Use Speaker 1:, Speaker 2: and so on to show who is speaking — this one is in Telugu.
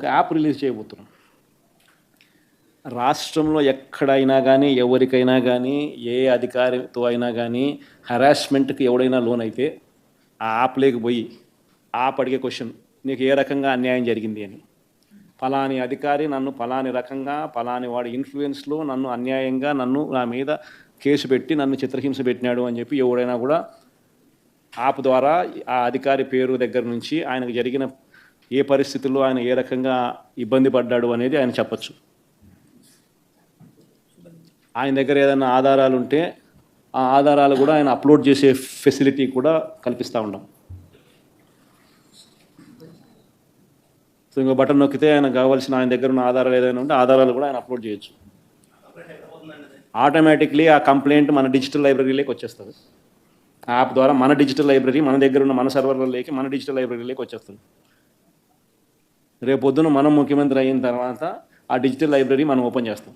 Speaker 1: ఒక యాప్ రిలీజ్ చేయబోతున్నాం. రాష్ట్రంలో ఎక్కడైనా కానీ ఎవరికైనా కానీ ఏ అధికారితో అయినా కానీ హరాస్మెంట్కి ఎవడైనా లోన్ అయితే ఆ యాప్లోకి పోయి యాప్ అడిగే క్వశ్చన్ నీకు ఏ రకంగా అన్యాయం జరిగింది అని. ఫలాని అధికారి నన్ను ఫలాని రకంగా ఫలాని వాడి ఇన్ఫ్లుయెన్స్లో నన్ను అన్యాయంగా నన్ను నా మీద కేసు పెట్టి నన్ను చిత్రహింస పెట్టినాడు అని చెప్పి ఎవడైనా కూడా యాప్ ద్వారా ఆ అధికారి పేరు దగ్గర నుంచి ఆయనకు జరిగిన ఏ పరిస్థితుల్లో ఆయన ఏ రకంగా ఇబ్బంది పడ్డాడు అనేది ఆయన చెప్పచ్చు. ఆయన దగ్గర ఏదైనా ఆధారాలు ఉంటే ఆ ఆధారాలు కూడా ఆయన అప్లోడ్ చేసే ఫెసిలిటీ కూడా కల్పిస్తూ ఉన్నాం సో ఇంకో బటన్ నొక్కితే ఆయన కావాల్సిన ఆయన దగ్గర ఉన్న ఆధారాలు ఏదైనా ఉంటే ఆధారాలు కూడా ఆయన అప్లోడ్ చేయొచ్చు. ఆటోమేటిక్లీ ఆ కంప్లైంట్ మన డిజిటల్ లైబ్రరీలోకి వచ్చేస్తుంది. ఆ యాప్ ద్వారా మన డిజిటల్ లైబ్రరీ మన దగ్గర ఉన్న మన సర్వర్లలోకి మన డిజిటల్ లైబ్రరీలోకి వచ్చేస్తుంది. రేపు పొద్దున మనం ముఖ్యమంత్రి అయిన తర్వాత ఆ డిజిటల్ లైబ్రరీ మనం ఓపెన్ చేస్తాం.